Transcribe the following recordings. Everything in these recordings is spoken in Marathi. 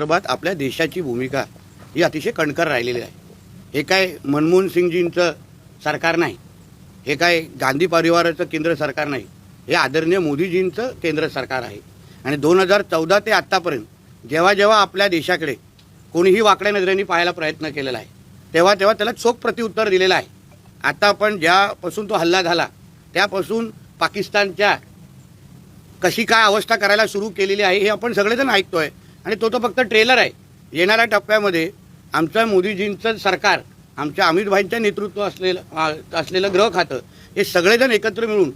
संदर्भात आपल्या देशाची भूमिका ही अतिशय कणकर राहिलेली आहे. हे काय मनमोहन सिंगजींचं सरकार नाही हे काय गांधी परिवाराचं केंद्र सरकार नाही हे आदरणीय मोदीजींचं केंद्र सरकार आहे. आणि दोन हजार चौदा ते आत्तापर्यंत जेव्हा जेव्हा आपल्या देशाकडे कोणीही वाकड्या नजरेने पाहायला प्रयत्न केलेला आहे तेव्हा तेव्हा त्याला चोख प्रत्युत्तर दिलेलं आहे. आता आपण ज्यापासून तो हल्ला झाला त्यापासून पाकिस्तानच्या कशी काय अवस्था करायला सुरू केलेली आहे हे आपण सगळेजण ऐकतोय. आणि तो तो फक्त ट्रेलर आहे. येणाऱ्या टप्प्यामध्ये आमचं मोदीजींचं सरकार आमच्या अमितभाईंच्या नेतृत्व असलेलं असलेलं गृह खातं हे सगळेजण एकत्र मिळून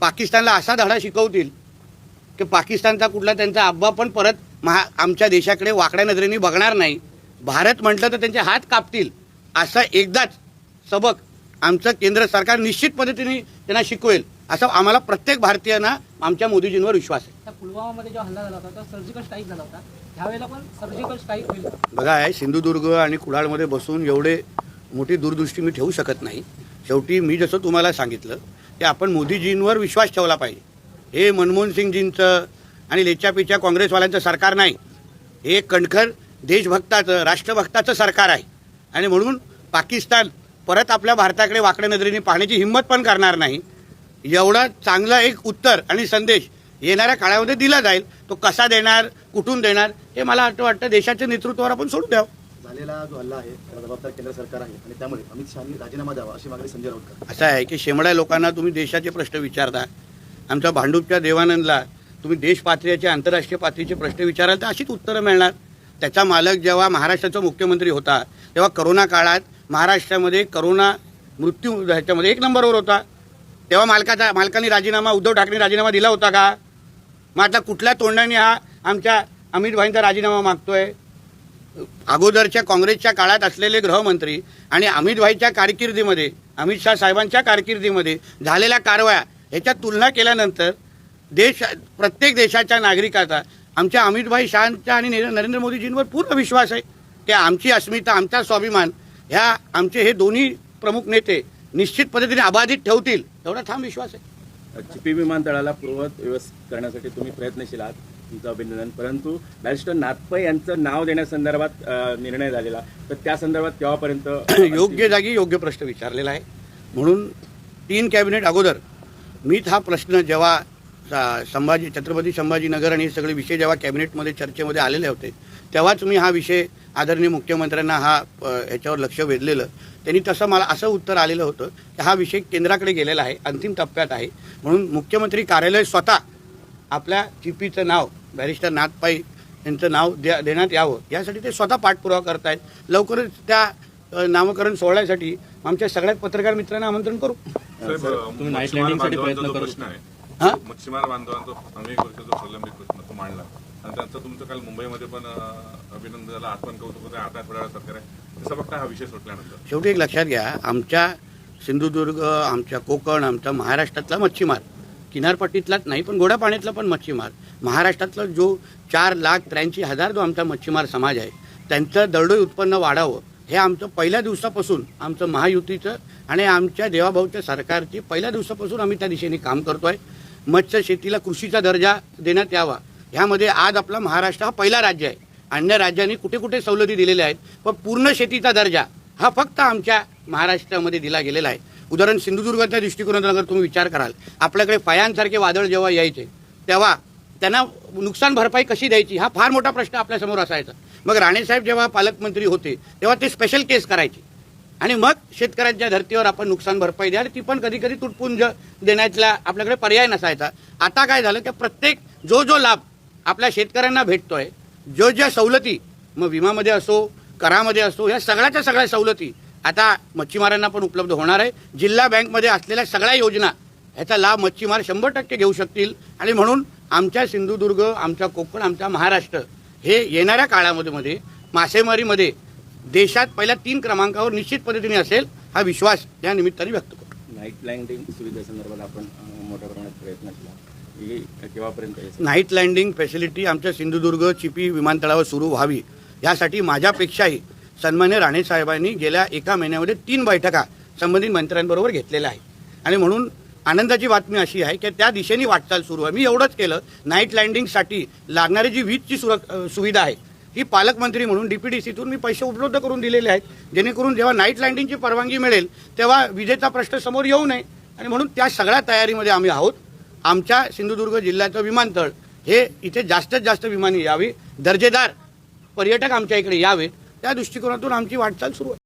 पाकिस्तानला असा धडा शिकवतील की पाकिस्तानचा कुठला त्यांचा आब्बा पण परत महा आमच्या देशाकडे वाकड्या नजरेने बघणार नाही. भारत म्हटलं तर त्यांचे हात कापतील. असा एकदाच सबक आमचं केंद्र सरकार निश्चित पद्धतीने त्यांना शिकवेल. असं आम्हाला प्रत्येक भारतीयांना आमच्या मोदीजींवर विश्वास आहे. पुलवामामध्ये जो हल्ला झाला होता तो सर्जिकल स्ट्राईक झाला होता. ह्यावेळेला पण सर्जिकल स्ट्राईक होईल. बघा आहे सिंधुदुर्ग आणि कुडाळमध्ये बसून एवढे मोठी दूरदृष्टी मी ठेवू शकत नाही. शेवटी मी जसं तुम्हाला सांगितलं की आपण मोदीजींवर विश्वास ठेवला पाहिजे. हे मनमोहन सिंगजींचं आणि लेच्यापेच्या काँग्रेसवाल्यांचं सरकार नाही. हे कणखर देशभक्ताचं राष्ट्रभक्ताचं सरकार आहे. आणि म्हणून पाकिस्तान परत आपल्या भारताकडे वाकड्या नजरेने पाहण्याची हिंमत पण करणार नाही. एवढा चांगला एक उत्तर आणि संदेश येणाऱ्या काळामध्ये दिला जाईल. तो कसा देणार कुठून देणार हे मला वाटतं वाटतं देशाच्या नेतृत्वावर आपण सोडून द्यावं. झालेला जो हल्ला आहे त्याला जबाबदार केंद्र सरकार आहे. आणि त्यामुळे अमित शहानी राजीनामा द्यावा अशी मागणी संजय राऊत असं आहे की शेमड्या लोकांना तुम्ही देशाचे प्रश्न विचारता आमच्या भांडूपच्या देवानंदला तुम्ही देश पातळीचे आंतरराष्ट्रीय पातळीचे प्रश्न विचाराल तर अशीच उत्तरं मिळणार. त्याचा मालक जेव्हा महाराष्ट्राचा मुख्यमंत्री होता तेव्हा करोना काळात महाराष्ट्रामध्ये करोना मृत्यू ह्याच्यामध्ये एक नंबरवर होता. तेव्हा मालकाचा मालकाने राजीनामा उद्धव ठाकरे राजीनामा दिला होता का? मग आता कुठल्या तोंडाने हा आमच्या अमित भाईंचा राजीनामा मागतोय? अगोदरच्या काँग्रेसच्या काळात असलेले गृहमंत्री आणि अमित भाईच्या कारकिर्दीमध्ये अमित शहा साहेबांच्या कारकिर्दीमध्ये झालेल्या कारवाया ह्याच्या तुलना केल्यानंतर देश प्रत्येक देशाच्या नागरिकाचा आमच्या अमितभाई शहांच्या आणि नरेंद्र मोदीजींवर पूर्ण विश्वास आहे. की आमची अस्मिता आमचा स्वाभिमान ह्या आमचे हे दोन्ही प्रमुख नेते निश्चित पद्धतीने अबाधित ठेवतील एवढा ठाम विश्वास आहे. चिपी विमानतळाला पूर्ववत व्यवस्थित करण्यासाठी तुम्ही प्रयत्नशील आहात तुमचं अभिनंदन. परंतु बॅरिस्टर नाथपै यांचं नाव देण्यासंदर्भात निर्णय झालेला. तर त्या संदर्भात केव्हापर्यंत योग्य जागी योग्य प्रश्न विचारलेला आहे. म्हणून तीन कॅबिनेट अगोदर मीच हा प्रश्न जेव्हा संभाजी छत्रपती संभाजीनगर आणि हे सगळे विषय जेव्हा कॅबिनेटमध्ये चर्चेमध्ये आलेले होते तेव्हाच मी हा विषय आदरणीय मुख्यमंत्र्यांना हा अ, ह्याच्यावर लक्ष वेधलेलं. त्यांनी तसं मला असं उत्तर आलेलं होतं की हा विषय केंद्राकडे गेलेला आहे अंतिम टप्प्यात आहे. म्हणून मुख्यमंत्री कार्यालय स्वतः आपल्या चिपीचं नाव बॅरिस्टर नाथपाई यांचं नाव द्या देण्यात यावं. यासाठी ते स्वतः पाठपुरावा करतायत. लवकरच त्या नामकरण सोहळ्यासाठी आमच्या सगळ्या पत्रकार मित्रांना आमंत्रण करू. साहेब, तुम्ही नाईट मच्छीमार बांधवांचा हां? प्रलंबित प्रश्न तो मांडला. त्यांचं तुमचं काल मुंबईमध्ये पण अभिनंदन झालं आठवण कौतुक होतं आता थोड्या सरकार आहे. तसं फक्त हा विषय सुटल्यानंतर. शेवटी एक लक्षात घ्या आमच्या सिंधुदुर्ग आमच्या कोकण आमचा महाराष्ट्रातला मच्छीमार. किनारपट्टीतलाच नाही पण गोड्या पाण्यातला पण मच्छीमार. महाराष्ट्रातला जो चार लाख त्र्याऐंशी हजार जो आमचा मच्छीमार समाज आहे त्यांचं दरडोई उत्पन्न वाढावं हे आमचं पहिल्या दिवसापासून आमचं महायुतीचं आणि आमच्या देवाभाऊच्या सरकारची पहिल्या दिवसापासून आम्ही त्या दिशेने काम करतोय. मत्स्य शेतीला कृषीचा दर्जा देण्यात यावा. ह्यामध्ये आज आपला महाराष्ट्र हा पहिला राज्य आहे. अन्य राज्यांनी कुठे कुठे सवलती दिलेल्या आहेत पण पूर्ण शेतीचा दर्जा हा फक्त आमच्या महाराष्ट्रामध्ये दिला गेलेला आहे. उदाहरण सिंधुदुर्गाच्या दृष्टिकोनातून अगर तुम्ही विचार कराल आपल्याकडे फयांसारखे वादळ जेव्हा यायचे तेव्हा त्यांना नुकसान भरपाई कशी द्यायची हा फार मोठा प्रश्न आपल्यासमोर असायचा. मग राणेसाहेब जेव्हा पालकमंत्री होते तेव्हा ते स्पेशल केस करायचे. आणि मग शेतकऱ्यांच्या धर्तीवर आपण नुकसान भरपाई द्या ती पण कधी कधी तुटपुंज देण्याचा आपल्याकडे पर्याय नसायचा. आता काय झालं की प्रत्येक जो जो लाभ आपल्या शेतकऱ्यांना भेटतोय. जो ज्या सवलती मग विमामध्ये असो करामध्ये असो ह्या सगळ्याच्या सगळ्या सवलती आता मच्छीमारांना पण उपलब्ध होणार आहे. जिल्हा बँकमध्ये असलेल्या सगळ्या योजना ह्याचा लाभ मच्छीमार शंभर टक्के घेऊ शकतील. आणि म्हणून आमच्या सिंधुदुर्ग आमच्या कोकण आमचा महाराष्ट्र हे येणाऱ्या काळामध्ये मध्ये मासेमारीमध्ये देशात पहिल्या तीन क्रमांकावर निश्चित पद्धतीने असेल हा विश्वास या निमित्ताने व्यक्त करतो. नाईट लँडिंग सुविधेसंदर्भात आपण मोठ्या प्रमाणात प्रयत्न केला. ही केव्हापर्यंत नाईट लँडिंग फॅसिलिटी आमच्या सिंधुदुर्ग चिपी विमानतळावर सुरू व्हावी. यासाठी माझ्यापेक्षाही सन्मान्य राणे साहेबांनी गेल्या एका महिन्यामध्ये तीन बैठका संबंधित मंत्र्यांबरोबर घेतलेल्या आहेत. आणि म्हणून आनंदाची बातमी अशी आहे की त्या दिशेने वाटचाल सुरू आहे. मी एवढंच केलं नाईट लँडिंगसाठी लागणारी जी वीजची सुरक सुविधा आहे ही पालकमंत्री म्हणून डीपीडीसीतून मी पैसे उपलब्ध करून दिलेले आहेत. जेणेकरून जेव्हा नाईट लँडिंगची परवानगी मिळेल तेव्हा विजेचा प्रश्न समोर येऊ नये. आणि म्हणून त्या सगळ्या तयारीमध्ये आम्ही आहोत. आमच्या सिंधुदुर्ग जिल्ह्याचं विमानतळ हे इथे जास्तीत जास्त विमाने यावी. दर्जेदार पर्यटक आमच्या इकडे यावे त्या दृष्टिकोनातून आमची वाटचाल सुरू आहे.